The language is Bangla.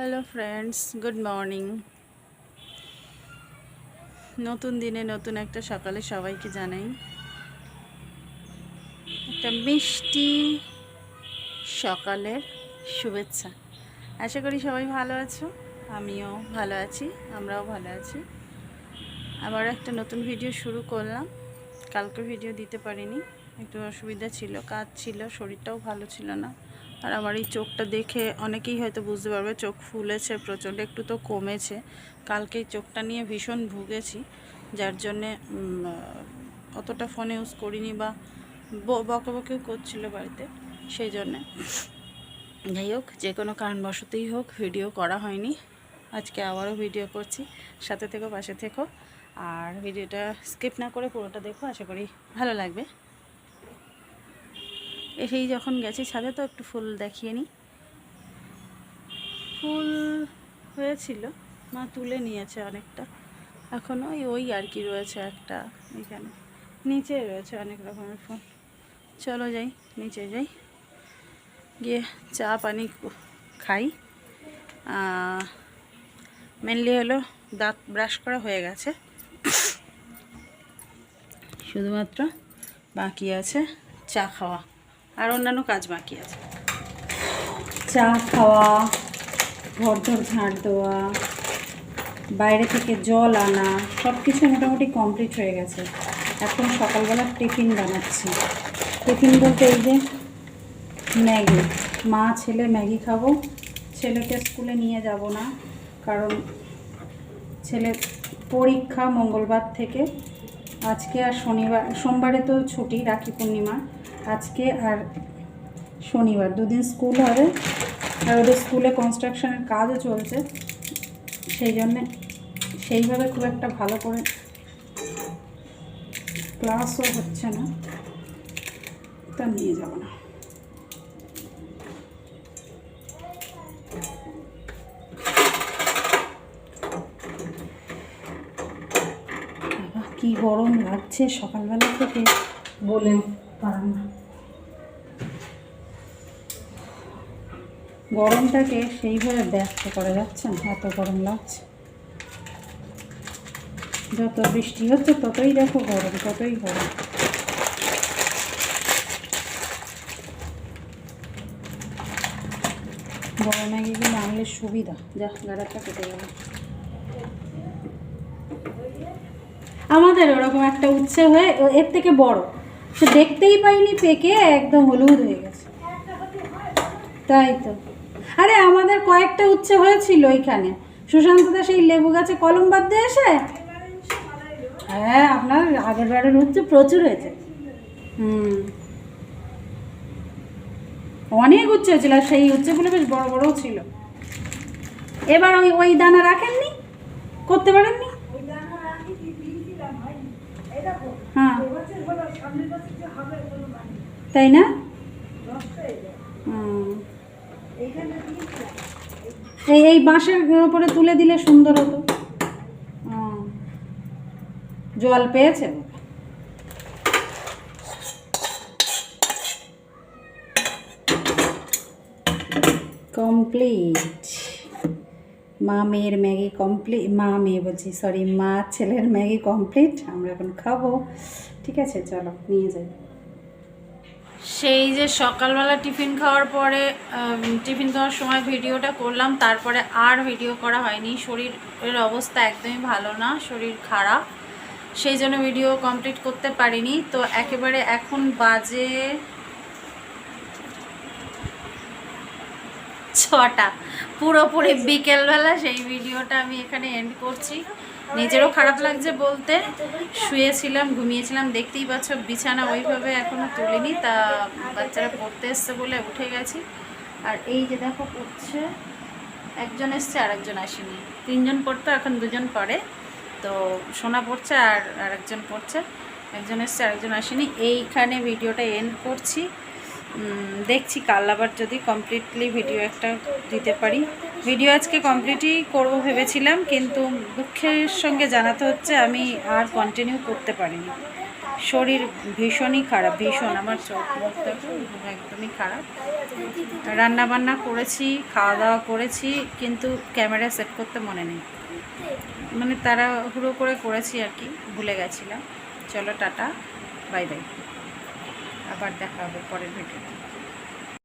হ্যালো ফ্রেন্ডস গুড মর্নিং নতুন দিনে নতুন একটা সকালে সবাইকে জানাই। একটা মিষ্টি সকালের শুভেচ্ছা। আশা করি সবাই ভালো আছো। আমিও ভালো আছি, আমরাও ভালো আছি। আবার একটা নতুন ভিডিও শুরু করলাম। কালকে ভিডিও দিতে পারিনি। একটু অসুবিধা ছিল, কাজ ছিল, শরীরটাও ভালো ছিল না। আর আমার এই চোখটা দেখে অনেকেই হয়তো বুঝতে পারবে, চোখ ফুলেছে প্রচণ্ড, একটু তো কমেছে। কালকে চোখটা নিয়ে ভীষণ ভুগেছি, যার জন্যে অতটা ফোন ইউজ করিনি বা ব- বকাবকিও করছিল বাড়িতে, সেই জন্যে। যাই হোক, যে কোনো কারণবশতেই হোক ভিডিও করা হয়নি। আজকে আবারও ভিডিও করছি। সাথে থেকো, পাশে থেকো। আর ভিডিওটা স্কিপ না করে পুরোটা দেখো, আশা করি ভালো লাগবে। এসেই যখন গেছি ছাদে, তো একটু ফুল দেখিয়ে নিই। ফুল হয়েছিল, মা তুলে নিয়েছে অনেকটা। এখন ওই ওই আর কি রয়েছে একটা, এখানে। নিচে রয়েছে অনেক রকমের ফুল। চলো যাই, নিচে যাই। গিয়ে চা, পানি খাই। মেনলি হলো দাঁত ব্রাশ করা হয়ে গেছে। শুধুমাত্র বাকি আছে চা খাওয়া। আর অন্যান্য কাজ বাকি আছে। চা খাওয়া ঘর ধর ঝাঁট দেওয়া, বাইরে থেকে জল আনা সব কিছু মোটামুটি কমপ্লিট হয়ে গেছে। এখন সকালবেলা টিফিন বানাচ্ছি। টিফিন বলতে এই যে ম্যাগি। মা, ছেলে, ম্যাগি খাব। ছেলেকে স্কুলে নিয়ে যাব না, কারণ ছেলে পরীক্ষা মঙ্গলবার থেকে। আজকে আর শনিবার, সোমবারে তো ছুটি, রাখি পূর্ণিমা। আজকে আর শনিবার, দুদিন স্কুল হবে আর ওদের স্কুলে কনস্ট্রাকশনের কাজও চলছে। সেই জন্যে সেইভাবে খুব একটা ভালো করে ক্লাসও হচ্ছে না। তা নিয়ে যাব না। কি গরম লাগছে সকালবেলা থেকে। বলে পারাম না। গরমটাকে সেইভাবে ব্যক্ত করা যাচ্ছে না, এত গরম লাগছে। যত বৃষ্টি হচ্ছে, ততই দেখো গরম, ততই গরম। গরমে গিয়ে আনলে সুবিধা। যা গাড়াটা কেটে গেল। আমাদের ওরকম একটা উচ্ছে হয়ে এর থেকে বড়। সে দেখতেই পাইনি পেকে, একদম হলুদ হয়ে গেছে। তাই তো। আরে আমাদের কয়েকটা উচ্ছে হয়েছিল এখানে সুশান্তদা সেই লেবু গাছে কলম বাঁধতে এসে? হ্যাঁ আপনার আগের বারের উচ্ছে প্রচুর হয়েছে। হুম। অনেক উচ্ছে হয়েছিল আর সেই উচ্ছেগুলো বেশ বড় বড়ও ছিল। এবার ওই ওই দানা রাখেননি? করতে পারেননি? হ্যাঁ। তাই না? হুম। এই এই বাঁশের উপরে তুলে দিলে সুন্দর হতো। জল পেয়েছে? কমপ্লিট। মা মেয়ের ম্যাগি কমপ্লিট, মা মেয়ে বলছি সরি মা ছেলের ম্যাগি কমপ্লিট, আমরা এখন খাব। ঠিক আছে, চলো, নিয়ে যাই। সেই যে সকালবেলা টিফিন খাওয়ার পরে টিফিন খাওয়ার সময় ভিডিওটা করলাম, তারপরে আর ভিডিও করা হয়নি। শরীরের অবস্থা একদমই ভালো না, শরীর খারাপ। সেই জন্য ভিডিও কমপ্লিট করতে পারিনি। তো একেবারে এখন বাজে ছটা। পুরোপুরি বিকেলবেলা সেই ভিডিওটা আমি এখানে এন্ড করছি। নিজেরও খারাপ লাগছে বলতে। শুয়েছিলাম, ঘুমিয়েছিলাম, দেখতেই পাচ্ছ বিছানা ওইভাবে এখনও তুলিনি, তা বাচ্চারা পড়তে এসছে বলে উঠে গেছি। আর এই যে দেখো পড়ছে, একজন এসছে আর একজন আসেনি। তিনজন পড়তো, এখন দুজন পড়ে। তো সোনা পড়ছে আর আরেকজন পড়ছে, একজন এসছে, আরেকজন আসেনি। এইখানে ভিডিওটা এন্ড করছি। দেখছি, কাল আবার যদি কমপ্লিটলি ভিডিও একটা দিতে পারি। ভিডিও আজকে কমপ্লিটই করব ভেবেছিলাম, কিন্তু দুঃখের সঙ্গে জানাতে হচ্ছে আমি আর কন্টিনিউ করতে পারিনি। শরীর ভীষণই খারাপ, ভীষণ, আমার চোখ একদমই খারাপ। রান্না বান্না করেছি খাওয়া দাওয়া করেছি, কিন্তু ক্যামেরা সেট করতে মনে নেই। মানে তারা হুড়ো করে করেছি আর কি, ভুলে গেছিলাম। চলো, টাটা বাই বাই আবার দেখা হবে পরের ভিডিও